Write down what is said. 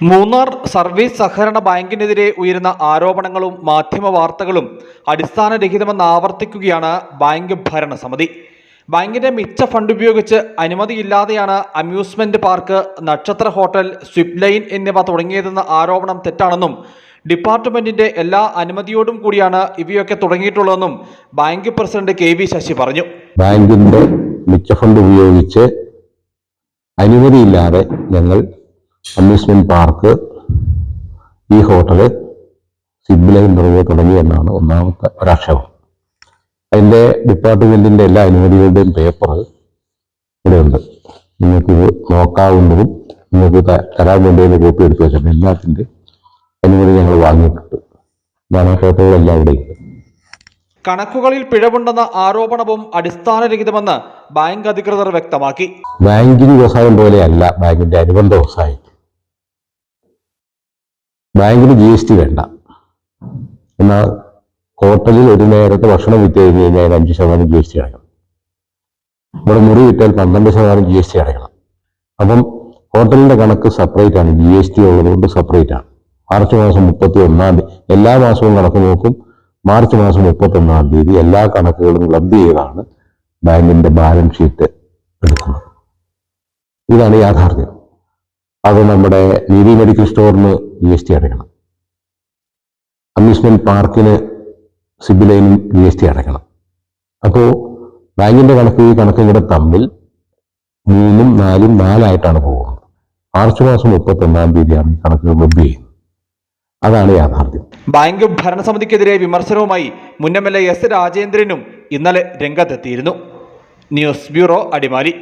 Munnar service സഹകരണ ബാങ്കിനെതിരെ ഉയരുന്ന ആരോപണങ്ങളും മാധ്യമ വാർത്തകളും അടിസ്ഥാനരഹിതമെന്ന് ആവർത്തിക്കുകയാണ് ബാങ്ക് ഭരണസമിതി. ബാങ്കിന്റെ മിച്ച ഫണ്ട് ഉപയോഗിച്ച് അനുമതിയില്ലാതെയാണ് അമ്യൂസ്മെന്റ് പാർക്ക് നക്ഷത്ര ഹോട്ടൽ സ്വിപ് ലൈൻ എന്നിവ തുടങ്ങിയതെന്ന ആരോപണം തെറ്റാണെന്നും ഡിപ്പാർട്ട്മെന്റിന്റെ എല്ലാ അനുമതിയോടും കൂടിയാണ് ഇവയൊക്കെ തുടങ്ങിയിട്ടുള്ളതെന്നും bank president K V Sasi പറഞ്ഞു. ബാങ്കിന്റെ മിച്ച ഫണ്ട് ഉപയോഗിച്ച് അനുമതിയില്ലാതെ ഞങ്ങൾ അമ്യൂസ്മെന്റ് പാർക്ക് ഈ ഹോട്ടൽ സിബിലൈൻ തുടങ്ങിയ തുടങ്ങി എന്നാണ് ഒന്നാമത്തെ ഒരാക്ഷേപം അതിന്റെ ഡിപ്പാർട്ട്മെന്റിന്റെ എല്ലാ അനുമതികളുടെയും പേപ്പർ ഇവിടെയുണ്ട്. നിങ്ങൾക്കിത് നോക്കാവുന്നതും നിങ്ങൾക്ക് തരാൻ വേണ്ടി കോപ്പി എടുത്തു വെച്ചിട്ടുണ്ട് എല്ലാത്തിന്റെ അനുമതി ഞങ്ങൾ വാങ്ങിയിട്ടുണ്ട്. ഇതാണ് പേപ്പറുകളെല്ലാം ഇവിടെയുണ്ട് കണക്കുകളിൽ പിഴവുണ്ടെന്ന ആരോപണവും അടിസ്ഥാനരഹിതമെന്ന് ബാങ്ക് അധികൃതർ വ്യക്തമാക്കി. ബാങ്കിന് വ്യവസായം പോലെയല്ല ബാങ്കിന്റെ അനുബന്ധ വ്യവസായം. ബാങ്കിന് ജി എസ് ടി വേണ്ട. എന്നാൽ ഹോട്ടലിൽ ഒരു നേരത്തെ ഭക്ഷണം വിറ്റ് കഴിഞ്ഞ് കഴിഞ്ഞാൽ അഞ്ച് ശതമാനം ജി എസ് ടി അടയ്ക്കണം. ഇവിടെ മുറി വിറ്റാൽ പന്ത്രണ്ട് ശതമാനം ജി എസ് ടി അടയ്ക്കണം. അപ്പം ഹോട്ടലിന്റെ കണക്ക് സെപ്പറേറ്റ് ആണ്. ജി എസ് ടി ഉള്ളതുകൊണ്ട് സെപ്പറേറ്റ് ആണ്. മാർച്ച് മാസം മുപ്പത്തി ഒന്നാം തീയതി എല്ലാ മാസവും കണക്ക് നോക്കും. മാർച്ച് മാസം മുപ്പത്തി ഒന്നാം തീയതി എല്ലാ കണക്കുകളും ക്ലബ് ചെയ്താണ് ബാങ്കിന്റെ ബാലൻസ് ഷീറ്റ് എടുക്കുന്നത്. ഇതാണ് യാഥാർത്ഥ്യം. അത് നമ്മുടെ നീതി മെഡിക്കൽ സ്റ്റോറിന് ജി എസ് ടി അടയ്ക്കണം. അമ്യൂസ്മെന്റ് പാർക്കിന് സിബിലൈനും ജി എസ് ടി അടയ്ക്കണം. അപ്പോൾ ബാങ്കിന്റെ കണക്ക് ഈ കണക്കും കൂടെ തമ്മിൽ മൂന്നും നാലും നാലായിട്ടാണ് പോകുന്നത്. മാർച്ച് മാസം മുപ്പത്തി ഒന്നാം തീയതിയാണ് ഈ കണക്കുകൾ ലഭ്യ ചെയ്യുന്നത്. അതാണ് യാഥാർത്ഥ്യം. ബാങ്ക് ഭരണസമിതിക്കെതിരെ വിമർശനവുമായി മുൻ എം എൽ എ എസ് രാജേന്ദ്രനും ഇന്നലെ രംഗത്തെത്തിയിരുന്നു. News bureau Adimali.